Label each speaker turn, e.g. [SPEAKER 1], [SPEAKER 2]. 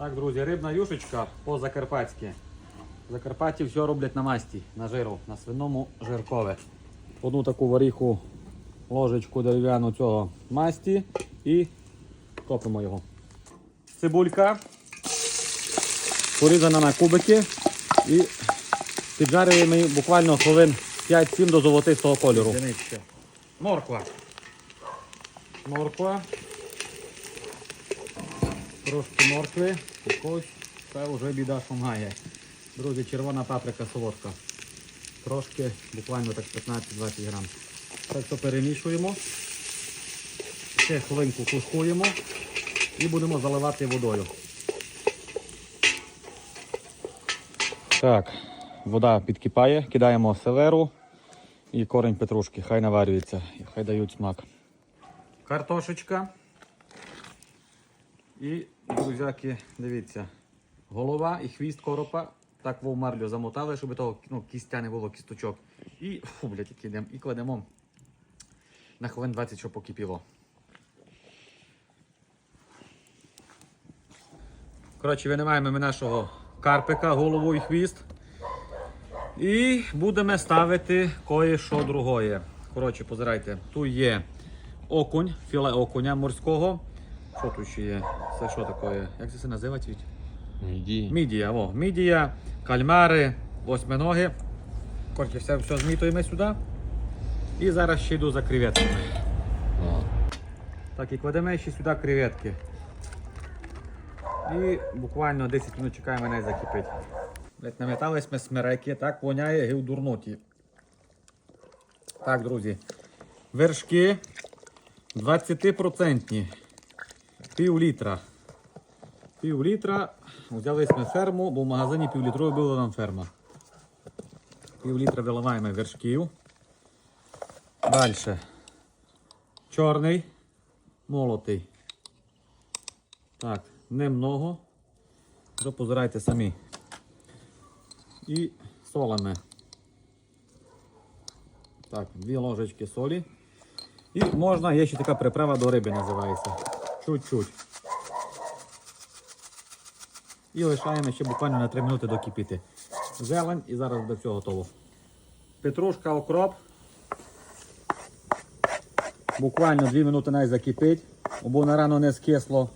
[SPEAKER 1] Так, друзі, рибна юшечка по-закарпатськи. В Закарпатті все роблять на масті, на жиру, на свиному жиркове. Одну таку варіху, ложечку дерев'яну цього масті і топимо його. Цибулька порізана на кубики і піджарюємо її буквально хвилин 5-7 до золотистого кольору. Морква. Морква. Трошки моркви. Якось це вже біда шумгає. Друзі, червона паприка солодка. Трошки, буквально так 15-20 грам. Так що перемішуємо. Ще хвилинку тушкуємо і будемо заливати водою. Так, вода підкипає, кидаємо селеру і корень петрушки. Хай наварюється, хай дають смак. Картошечка. І, друзяки, дивіться, голова і хвіст коропа так в марлю замотали, щоб того ну, кістя не було кісточок. І фу, блядь, і кидемо, і кладемо на хвилин 20, щоб покипіло. Коротше, винімаємо ми нашого карпика, голову і хвіст. І будемо ставити кое-що другое. Коротше, позирайте, тут є окунь, філе окуня морського. Що тут ще є? Це що таке? Як це все називається?
[SPEAKER 2] Іди.
[SPEAKER 1] Мідія, о, мідія, кальмари, восьминоги. Коротше, все, все змітуємо сюди. І зараз ще йду за креветками. Так, і кладемо ще сюди креветки. І буквально 10 минут чекаємо, не закипить. Наметались ми смереки, так воняє гів дурноті. Так, друзі. Вершки 20%. Пів літра. Пів літра. Взяли ми ферму, бо в магазині півлітровий була нам ферма. Пів літра виливаємо вершків. Далі. Чорний, молотий. Так, немного. Вже позирайте самі. І солимо. Так, дві ложечки солі. І можна, є ще така приправа до риби називається. Чуть-чуть. І лишаємо ще буквально на 3 минути докипіти. Зелень і зараз до цього готово. Петрушка, окроп. Буквально 2 минути навіть закипить, бо на рано не скисло.